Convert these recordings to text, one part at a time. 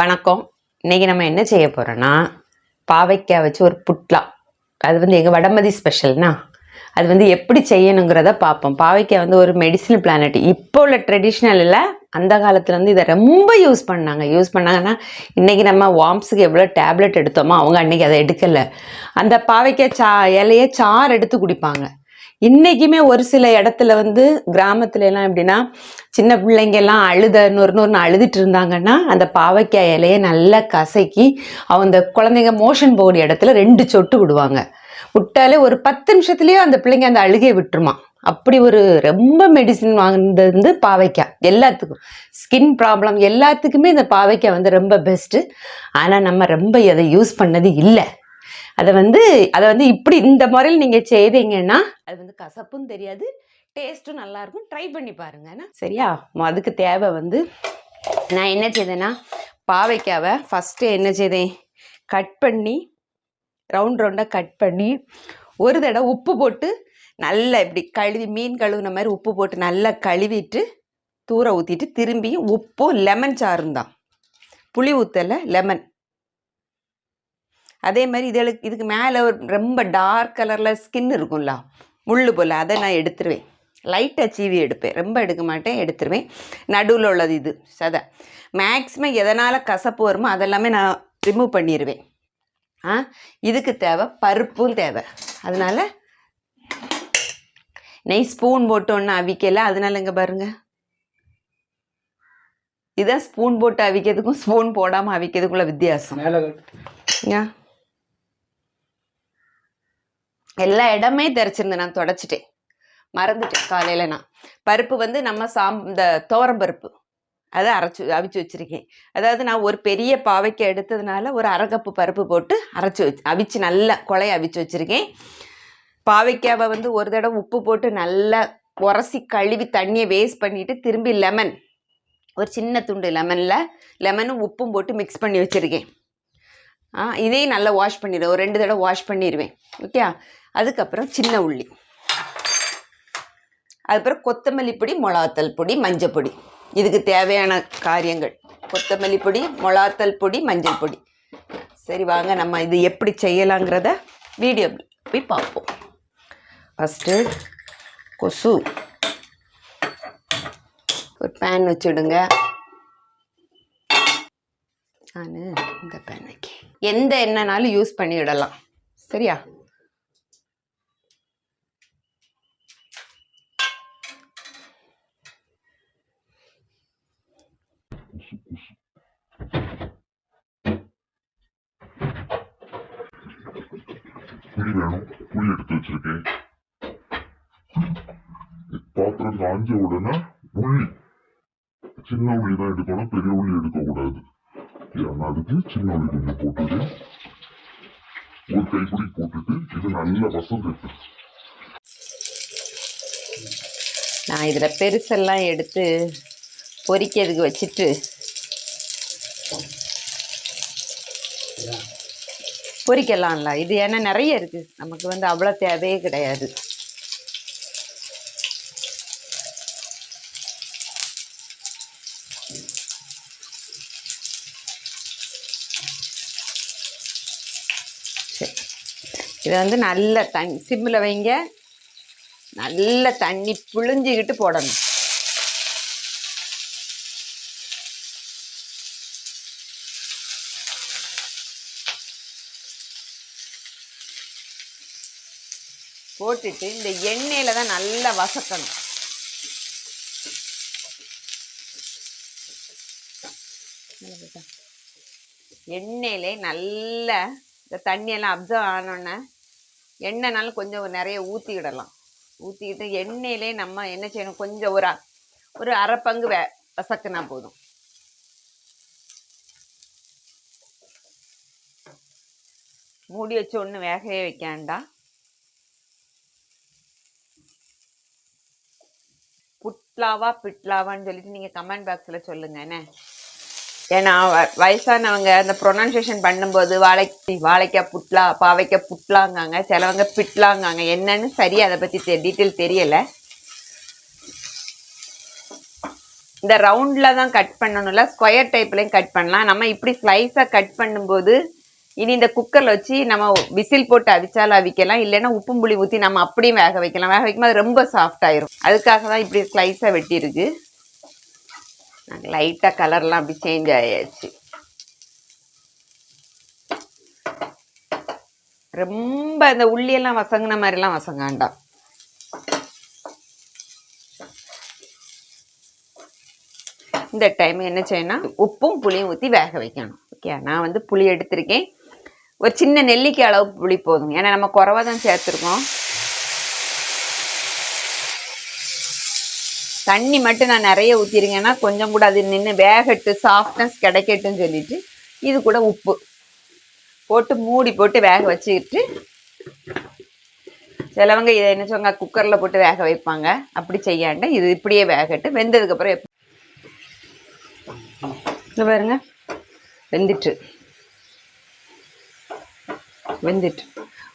வணக்கம். இன்னைக்கு நம்ம என்ன செய்ய போகிறோன்னா பாவைக்காய் வச்சு ஒரு புட்லா. அது வந்து எங்கள் வடமதி ஸ்பெஷல்னா அது வந்து எப்படி செய்யணுங்கிறத பார்ப்போம். பாவைக்காய் வந்து ஒரு மெடிசினல் பிளானட் இப்போ உள்ள ட்ரெடிஷ்னலில் அந்த காலத்தில் வந்து இதை ரொம்ப யூஸ் பண்ணாங்க. யூஸ் பண்ணாங்கன்னா இன்றைக்கி நம்ம வாம்ஸுக்கு எவ்வளோ டேப்லெட் எடுத்தோமோ அவங்க அன்றைக்கி அதை எடுக்கலை. அந்த பாவைக்காய் சா இலையை சாறு எடுத்து குடிப்பாங்க. இன்றைக்குமே ஒரு சில இடத்துல வந்து கிராமத்துல எல்லாம் எப்படின்னா சின்ன பிள்ளைங்க எல்லாம் அழுத நொறு நொறுன்னு அழுதுட்டு இருந்தாங்கன்னா அந்த பாவைக்காய் இலையை நல்லா கசக்கி அந்த குழந்தைங்க மோஷன் போகிற இடத்துல ரெண்டு சொட்டு விடுவாங்க. விட்டாலே ஒரு பத்து நிமிஷத்துலயே அந்த பிள்ளைங்க அந்த அழுகையை விட்டுருமா. அப்படி ஒரு ரொம்ப மெடிசின் வாங்கினது வந்து பாவைக்காய். எல்லாத்துக்கும். ஸ்கின் ப்ராப்ளம் எல்லாத்துக்குமே இந்த பாவைக்காய் வந்து ரொம்ப பெஸ்ட்டு ஆனால் நம்ம ரொம்ப அதை யூஸ் பண்ணது இல்லை. அதை வந்து அதை வந்து இப்படி இந்த முறையில் நீங்கள் செய்தீங்கன்னா அது வந்து கசப்பும் தெரியாது டேஸ்ட்டும் நல்லாயிருக்கும் ட்ரை பண்ணி பாருங்க. என்ன? சரியா? அதுக்கு தேவை வந்து நான் என்ன செய்தேன்னா பாவைக்காவை ஃபஸ்ட்டு என்ன செய்தேன்? கட் பண்ணி ரவுண்ட் ரவுண்டாக கட் பண்ணி ஒரு தடவை உப்பு போட்டு நல்லா இப்படி கழுவி மீன் கழுவுன மாதிரி உப்பு போட்டு நல்லா கழுவிட்டு தூர ஊற்றிட்டு திரும்பியும் உப்பும் லெமன் சாரும் தான். புளி ஊற்றலை லெமன் அதே மாதிரி இதுகளுக்கு இதுக்கு மேலே ஒரு ரொம்ப டார்க் கலரில் ஸ்கின் இருக்கும்ல முள்ளு போல் அதை நான் எடுத்துருவேன். லைட்டாக சீவி எடுப்பேன். ரொம்ப எடுக்க மாட்டேன் எடுத்துருவேன். நடுவில் உள்ளது இது சதை. மேக்ஸிமம் எதனால் கசப்பு வருமோ அதெல்லாமே நான் ரிமூவ் பண்ணிடுவேன் ஆ? இதுக்கு தேவை பருப்பும் தேவை. அதனால நெய் ஸ்பூன் போட்டு ஒன்று அவிக்கல அதனால இங்கே பாருங்க. இதான் ஸ்பூன் போட்டு அவிக்கிறதுக்கும் ஸ்பூன் போடாமல் அவிக்கிறதுக்குள்ள வித்தியாசம். ஏன்? எல்லா இடமே தெரிச்சிருந்தேன் நான் தொடச்சிட்டேன். மறந்துட்டேன் காலையில் நான். பருப்பு வந்து நம்ம சாம் இந்த துவரம் பருப்பு. அதை அரைச்சி அவிச்சு வச்சிருக்கேன். அதாவது நான் ஒரு பெரிய பாவைக்காய் எடுத்ததுனால ஒரு அரை கப்பு பருப்பு போட்டு அரைச்சி வச்சு அவிச்சு நல்லா கொலைய அவிச்சு வச்சிருக்கேன். பாவைக்காவை வந்து ஒரு தடவை உப்பு போட்டு நல்லா உரசி கழுவி தண்ணியை வேஸ்ட் பண்ணிவிட்டு திரும்பி லெமன் ஒரு சின்ன துண்டு லெமனில் லெமனும் உப்பும் போட்டு மிக்ஸ் பண்ணி வச்சுருக்கேன். இதையும் நல்லா வாஷ் பண்ணிடுவேன் ஒரு ரெண்டு தடவை வாஷ் பண்ணிடுவேன் ஓகே அதுக்கப்புறம் சின்ன உள்ளி. அதுக்கப்புறம் கொத்தமல்லி பொடி மிளகாத்தல் பொடி மஞ்சள் பொடி. இதுக்கு தேவையான காரியங்கள். கொத்தமல்லி பொடி மிளகாத்தல் பொடி மஞ்சள் பொடி. சரி வாங்க. நம்ம இது எப்படி செய்யலாங்கிறத வீடியோ போய் பார்ப்போம். ஃபஸ்ட்டு கொசு. ஒரு பேன் வச்சுடுங்க. நான் இந்த பெண்ணுக்கு எந்த எண்ணெய்னாலும் யூஸ் பண்ணி விடலாம் சரியா? புளி வேணும். புளி எடுத்து வச்சிருக்கேன். பாத்திரம் காஞ்ச உடனே உள்ளி சின்ன உள்ளி தான் எடுக்கணும் பெரிய உள்ளி எடுக்க கூடாது ஏன்னா அதுக்கு சின்ன உள்ளி கொஞ்சம் போட்டுட்டு ஒரு கைப்பிடி போட்டுட்டு இது நல்லா வசம் இருக்கு நான் இதில் பெருசெல்லாம் எடுத்து பொறிக்கிறதுக்கு வச்சுட்டு பொறிக்கலாம்ல. இது ஏன்னா நிறைய இருக்குது நமக்கு வந்து அவ்வளோ தேவையே கிடையாது. இதை வந்து நல்ல தண் சிம்மில் வைங்க. நல்ல தண்ணி புழிஞ்சிக்கிட்டு போடணும். போட்டுட்டு இந்த எண்ணெயில் தான் நல்லா வசக்கணும். எண்ணெயிலே நல்ல இந்த தண்ணியெல்லாம் அப்சர்வ் ஆனோன்னே எண்ணெய்னாலும் கொஞ்சம் நிறைய ஊற்றிக்கிடலாம் ஊற்றிக்கிட்டு எண்ணெயிலே நம்ம என்ன செய்யணும்? கொஞ்சம் ஒரு ஒரு அரை பங்கு வெ வசக்குனா போதும். மூடி வச்சு ஒன்று வேகவே வைக்க வேண்டாம். புட்லாவா பிட்லாவான்னு சொல்லிட்டு நீங்கள் கமெண்ட் பாக்ஸில் சொல்லுங்க என்ன? ஏன்னா வ- வயசானவங்க அந்த ப்ரொனன்சியேஷன் பண்ணும்போது வாழைக்கு வாழைக்காய் புட்லா பாவைக்காய் புட்லாங்காங்க சிலவங்க பிட்லாங்காங்க. என்னன்னு சரியா அதை பற்றி டீட்டெயில் தெரியலை. இந்த ரவுண்டில் தான் கட் பண்ணணும்ல ஸ்கொயர் டைப்லையும் கட் பண்ணலாம். நம்ம இப்படி ஸ்லைஸாக கட் பண்ணும்போது இனி இந்த குக்கரில் வச்சு நம்ம விசில் போட்டு அவிச்சாலும் அவிக்கலாம். இல்லைன்னா உப்பும் புளி ஊற்றி நம்ம அப்படியும் வேக வைக்கலாம். வேக வைக்கும்போது ரொம்ப சாஃப்ட் ஆயிரும். அதுக்காக தான் இப்படி ஸ்லைஸாக வெட்டியிருக்கு. நாங்கள் லைட்டாக கலர்லாம் அப்படி சேஞ்ச் ஆயாச்சு. ரொம்ப இந்த உள்ளியெல்லாம் வசங்கின மாதிரிலாம் வசங்காண்டாம் இந்த டைம் என்ன செய்யணும் உப்பும் புளியும் ஊற்றி வேக வைக்கணும். ஓகே நான் வந்து புளி எடுத்திருக்கேன். ஒரு சின்ன நெல்லிக்காய் அளவு புளி போதும். ஏன்னா நம்ம குறவா தான் சேர்த்துருக்கோம். தண்ணி மட்டும் நான் நிறைய ஊற்றிருங்கன்னா கொஞ்சம் கூட அது நின்று வேகட்டு சாஃப்ட்னஸ் கிடைக்கட்டும்னு சொல்லிட்டு இது கூட உப்பு போட்டு மூடி போட்டு வேக வச்சுக்கிட்டு சிலவங்க இதை என்ன சொல்லுவாங்க குக்கரில் போட்டு வேக வைப்பாங்க. அப்படி செய்யாண்ட இது இப்படியே வேகட்டு வெந்ததுக்கப்புறம் எப்போ பாருங்க. வெந்துட்டு. வெந்துட்டு.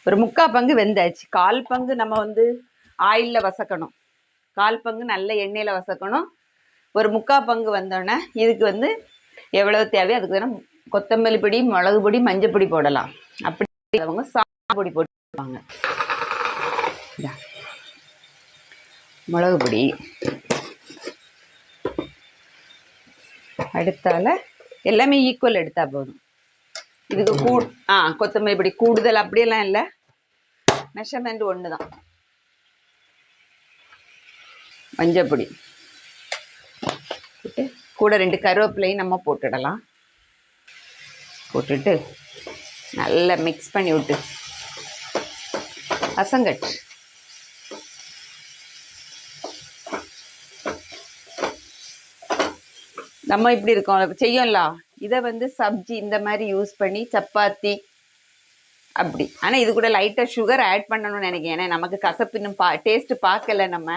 ஒரு முக்கால் பங்கு வெந்தாச்சு. கால் பங்கு நம்ம வந்து ஆயிலில் வசக்கணும். கால் பங்கு நல்ல எண்ணெயில் வசக்கணும். ஒரு முக்கால் பங்கு வந்தோடனே இதுக்கு வந்து எவ்வளவு தேவையோ அதுக்கு தானே கொத்தமல்லி பொடி மிளகு பொடி மஞ்சள் பொடி போடலாம். அப்படி அவங்க சாப்பொடி பொடி போட்டுப்பாங்க. மிளகு பொடி. அடுத்தால எல்லாமே ஈக்குவல் எடுத்தா போதும். இதுக்கு கூ ஆ கொத்தமல்லி பொடி கூடுதல் அப்படியெல்லாம் இல்லை. மெஷர்மெண்ட் ஒன்று தான் மஞ்சள் பொடி போட்டு கூட ரெண்டு கருவேப்பிலையும் நம்ம போட்டுடலாம். போட்டுட்டு நல்லா மிக்ஸ் பண்ணி விட்டு. அசங்கட் நம்ம இப்படி இருக்கோம். செய்யல இதை வந்து சப்ஜி இந்த மாதிரி யூஸ் பண்ணி சப்பாத்தி அப்படி. ஆனால் இது கூட லைட்டாக சுகர் ஆட் பண்ணணும்னு நினைக்கிறேன். ஏன்னா நமக்கு கசப்பு இன்னும் பா டேஸ்ட்டு பார்க்கல நம்ம.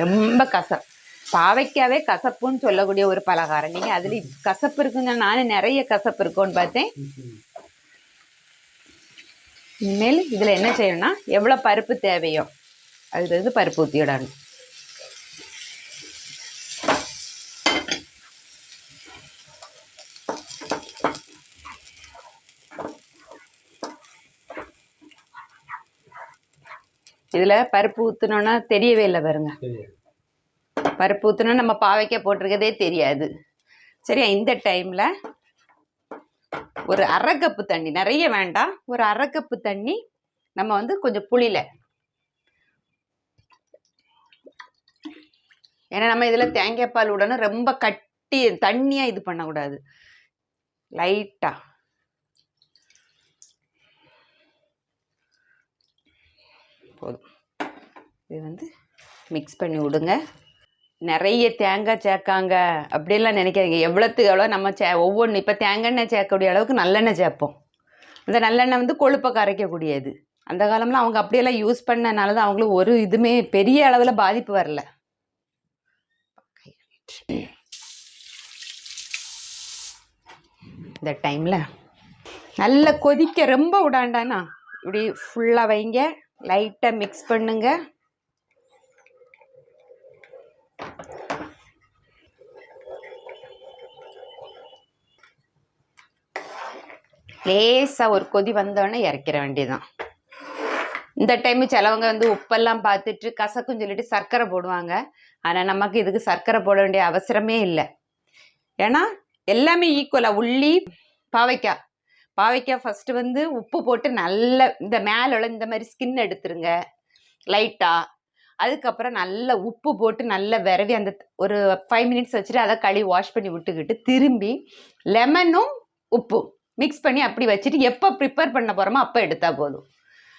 ரொம்ப கசப் பாவைக்காவே கசப்புன்னு சொல்லக்கூடிய ஒரு பலகாரம். நீங்கள் அதுல கசப்பு இருக்குங்க. நானும் நிறைய கசப்பு இருக்கும்னு பார்த்தேன். இனிமேல் இதில் என்ன செய்யணும்னா எவ்வளோ பருப்பு தேவையோ அதுல இருந்து பருப்பு விடணும் இதில் பருப்பு ஊற்றுனோன்னா தெரியவே இல்லை பாருங்க. பருப்பு ஊற்றுனா நம்ம பாவைக்காய் போட்டிருக்கதே தெரியாது. சரியா? இந்த டைமில் ஒரு அரை கப்பு தண்ணி நிறைய வேண்டாம். ஒரு அரை கப்பு தண்ணி நம்ம வந்து கொஞ்சம் புளியில. ஏன்னா நம்ம இதில் தேங்காய் பால் விடணும் ரொம்ப கட்டி தண்ணியாக இது பண்ணக்கூடாது. லைட்டாக போதும். இது வந்து மிக்ஸ் பண்ணி விடுங்க. நிறைய தேங்காய் சேர்க்காங்க. அப்படியெல்லாம் நினைக்காதீங்க. எவ்வளோத்துக்கு எவ்வளோ நம்ம சே ஒவ்வொன்று இப்போ தேங்காய் எண்ணெய் சேர்க்கக்கூடிய அளவுக்கு நல்லெண்ணெய் சேர்ப்போம். அந்த நல்லெண்ணெய் வந்து கொழுப்பை கரைக்கக்கூடியது. அந்த காலம்லாம் அவங்க அப்படியெல்லாம் யூஸ் பண்ணனால தான் அவங்களுக்கு ஒரு இதுவுமே பெரிய அளவில் பாதிப்பு வரல. இந்த டைமில் நல்லா கொதிக்க ரொம்ப விடாண்டானா இப்படி ஃபுல்லாக வைங்க. லைட்டாக மிக்ஸ் பண்ணுங்க. லேசாக ஒரு கொதி வந்தோடனே இறக்கிற வேண்டியதான் இந்த டைம் சிலவங்க வந்து உப்பெல்லாம் பார்த்துட்டு கசக்குன்னு சொல்லிட்டு சர்க்கரை போடுவாங்க. ஆனால் நமக்கு இதுக்கு சர்க்கரை போட வேண்டிய அவசரமே இல்லை. ஏன்னா எல்லாமே ஈக்குவலாக உள்ளி பாவைக்காய். பாவைக்காய் ஃபஸ்ட்டு வந்து உப்பு போட்டு நல்ல இந்த மேலே உள்ள இந்த மாதிரி ஸ்கின் எடுத்துருங்க. லைட்டாக அதுக்கப்புறம் நல்ல உப்பு போட்டு நல்ல விரவி அந்த ஒரு ஃபைவ் மினிட்ஸ் வச்சுட்டு அதை கழுவி வாஷ் பண்ணி விட்டுக்கிட்டு திரும்பி லெமனும் உப்பும் மிக்ஸ் பண்ணி அப்படி வச்சுட்டு எப்போ ப்ரிப்பேர் பண்ண போகிறோமோ அப்போ எடுத்தால் போதும்.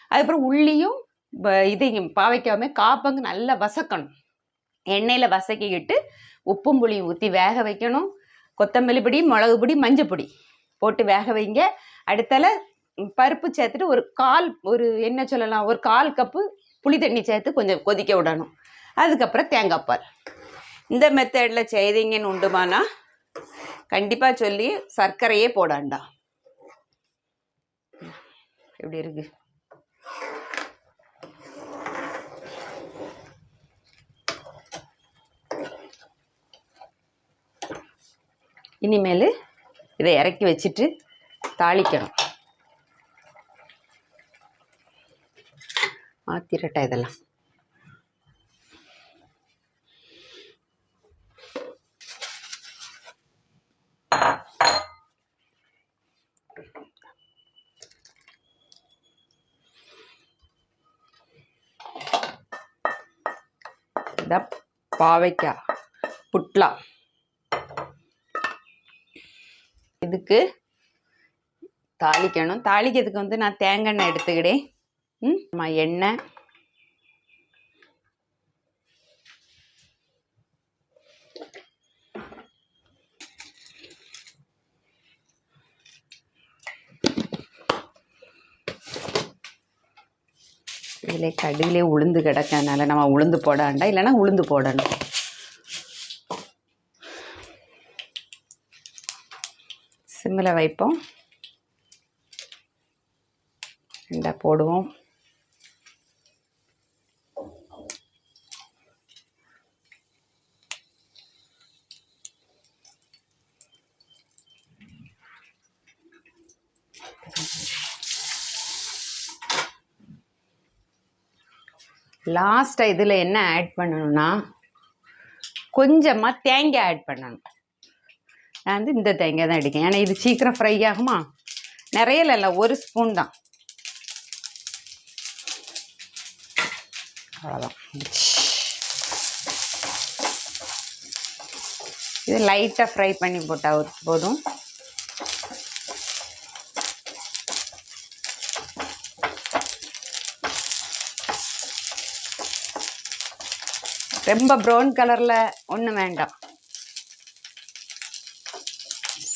அதுக்கப்புறம் உள்ளியும் ப- இதையும் பாவைக்காமே காப்பங்கு நல்லா வசக்கணும். எண்ணெயில் வசக்கிக்கிட்டு உப்பும் புளியும் ஊற்றி வேக வைக்கணும். கொத்தமல்லி பொடி மிளகு பொடி மஞ்சள் பொடி. போட்டு வேக வைங்க. அடுத்தால பருப்பு சேர்த்துட்டு ஒரு கால் ஒரு என்ன சொல்லலாம் ஒரு கால் கப்பு புளி தண்ணி சேர்த்து கொஞ்சம் கொதிக்க விடணும். அதுக்கப்புறம் தேங்காய் பால். இந்த மெத்தடில் செய்தீங்கன்னு உண்டுமானா கண்டிப்பாக சொல்லி சர்க்கரையே போடாண்டா. எப்படி இருக்கு? இனிமேல் இதை இறக்கி வச்சுட்டு தாளிக்கணும். மாத்திரட்டா இதெல்லாம். பாவைக்காய் புட்லா. இதுக்கு தாளிக்கணும். தாளிக்கிறதுக்கு வந்து நான் தேங்காய் எண்ணெய் எடுத்துக்கிட்டேன் ம் எண்ணெய். இதில் கடுகிலே உளுந்து கிடக்கனால நம்ம உளுந்து போட வேண்டாம். இல்லைன்னா உளுந்து போடணும். சிம்மில் வைப்போம். ரெண்டா போடுவோம். லாஸ்ட்டாக இதில் என்ன ஆட் பண்ணணும்னா கொஞ்சமாக தேங்காய் ஆட் பண்ணணும். நான் வந்து இந்த தேங்காய் தான் அடிக்கேன். ஏன்னா இது சீக்கிரம் ஃப்ரை ஆகுமா? நிறைய இல்லை ஒரு ஸ்பூன் தான். அவ்வளோதான் இது லைட்டாக ஃப்ரை பண்ணி போட்டால் போதும். ரொம்ப ப்ரௌன் கலரில் ஒன்றும் வேண்டாம்.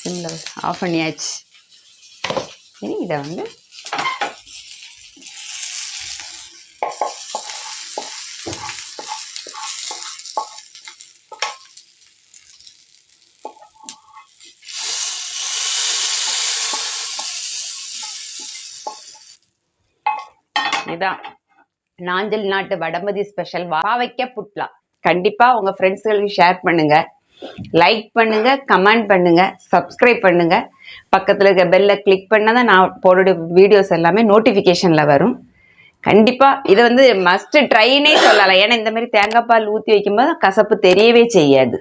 சிம்மில் ஆஃப் பண்ணியாச்சு. இனி இதை வந்து? இதான். நாஞ்சல் நாட்டு வடமதி ஸ்பெஷல் பாவைக்காய் புட்லா. கண்டிப்பா உங்க ஃப்ரெண்ட்ஸ்களுக்கு ஷேர் பண்ணுங்க. லைக் பண்ணுங்க கமெண்ட் பண்ணுங்க சப்ஸ்கிரைப் பண்ணுங்க. பக்கத்துல இருக்க பெல்ல கிளிக் பண்ணால் தான் நான் போடுற வீடியோஸ் எல்லாமே நோட்டிஃபிகேஷனில் வரும். கண்டிப்பா இதை வந்து மஸ்ட் ட்ரைனே சொல்லலாம் ஏன்னா இந்த மாதிரி தேங்காய் பால் ஊற்றி வைக்கும்போது கசப்பு தெரியவே செய்யாது.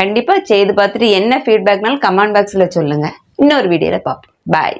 கண்டிப்பா செய்து பார்த்துட்டு என்ன ஃபீட்பேக்னாலும் கமெண்ட் பாக்ஸ்ல சொல்லுங்க. இன்னொரு வீடியோவில் பார்ப்போம். பாய்